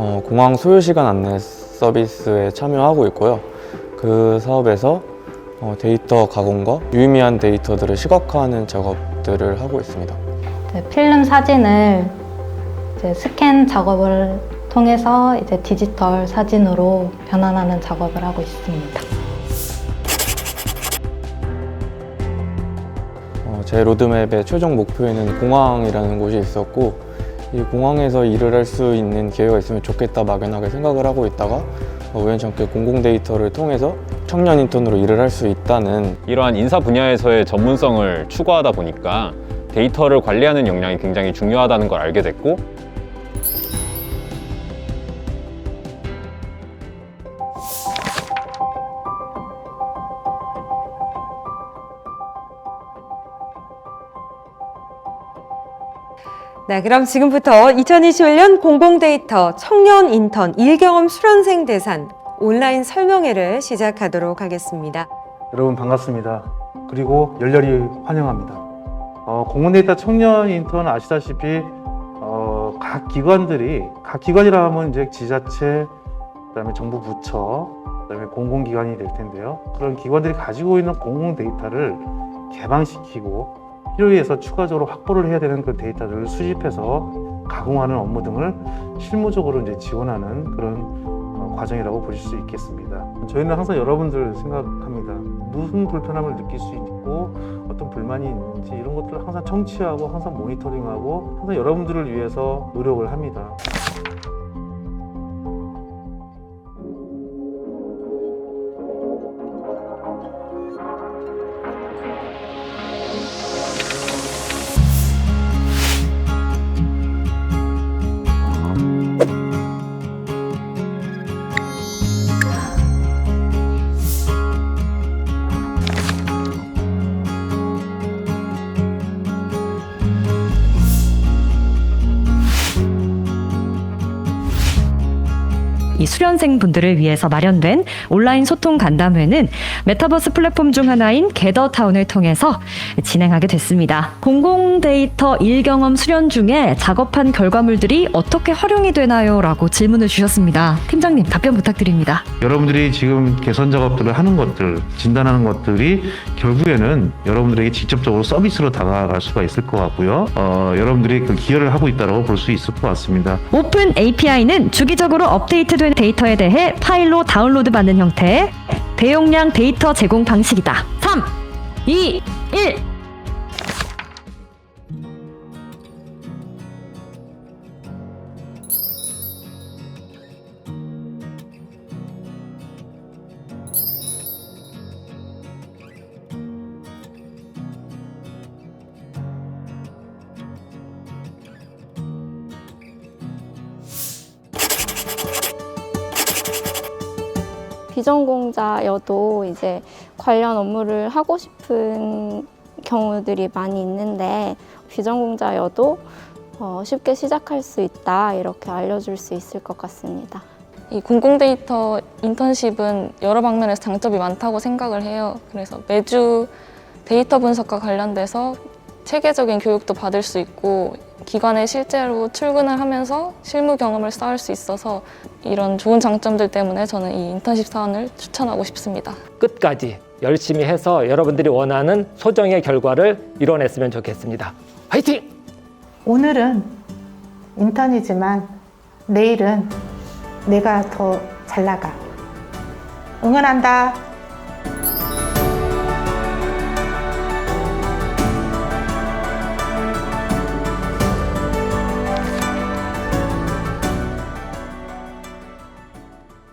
어, 공항 소요 시간 안내 서비스에 참여하고 있고요. 그 사업에서 어, 데이터 가공과 유의미한 데이터들을 시각화하는 작업들을 하고 있습니다. 이제 필름 사진을 이제 스캔 작업을 통해서 이제 디지털 사진으로 변환하는 작업을 하고 있습니다. 어, 제 로드맵의 최종 목표에는 공항이라는 곳이 있었고 이 공항에서 일을 할 수 있는 기회가 있으면 좋겠다 막연하게 생각을 하고 있다가 어, 우연찮게 공공 데이터를 통해서 청년 인턴으로 일을 할 수 있다는 이러한 인사 분야에서의 전문성을 추구하다 보니까 데이터를 관리하는 역량이 굉장히 중요하다는 걸 알게 됐고 네, 그럼 지금부터 2021년 공공데이터 청년 인턴 일경험 수련생 대상 온라인 설명회를 시작하도록 하겠습니다. 여러분 반갑습니다. 그리고 열렬히 환영합니다. 어, 공공데이터 청년 인턴 아시다시피 어, 각 기관들이 각 기관이라 하면 이제 지자체, 그다음에 정부 부처, 그다음에 공공기관이 될 텐데요. 그런 기관들이 가지고 있는 공공 데이터를 개방시키고 필요에 의해서 추가적으로 확보를 해야 되는 그 데이터들을 수집해서 가공하는 업무 등을 실무적으로 이제 지원하는 그런 어, 과정이라고 보실 수 있겠습니다. 저희는 항상 여러분들 생각합니다. 무슨 불편함을 느낄 수 있고 어떤 불만이 있는지 이런 것들을 항상 청취하고 항상 모니터링하고 항상 여러분들을 위해서 노력을 합니다. 수련생 분들을 위해서 마련된 온라인 소통 간담회는 메타버스 플랫폼 중 하나인 게더타운을 통해서 진행하게 됐습니다. 공공 데이터 일경험 수련 중에 작업한 결과물들이 어떻게 활용이 되나요? 라고 질문을 주셨습니다. 팀장님 답변 부탁드립니다. 여러분들이 지금 개선 작업들을 하는 것들, 진단하는 것들이 결국에는 여러분들에게 직접적으로 서비스로 다가갈 수가 있을 것 같고요. 어, 여러분들이 그 기여를 하고 있다고 볼 수 있을 것 같습니다. 오픈 API는 주기적으로 업데이트된 데이터에 대해 파일로 다운로드 받는 형태의 대용량 데이터 제공 방식이다. 3, 2, 1. 비전공자여도 이제 관련 업무를 하고 싶은 경우들이 많이 있는데 비전공자여도 어, 쉽게 시작할 수 있다 이렇게 알려줄 수 있을 것 같습니다. 이 공공 데이터 인턴십은 여러 방면에서 장점이 많다고 생각을 해요. 그래서 매주 데이터 분석과 관련돼서 체계적인 교육도 받을 수 있고 기관에 실제로 출근을 하면서 실무 경험을 쌓을 수 있어서 이런 좋은 장점들 때문에 저는 이 인턴십 사원을 추천하고 싶습니다. 끝까지 열심히 해서 여러분들이 원하는 소정의 결과를 이뤄냈으면 좋겠습니다. 화이팅! 오늘은 인턴이지만 내일은 내가 더 잘 나가. 응원한다.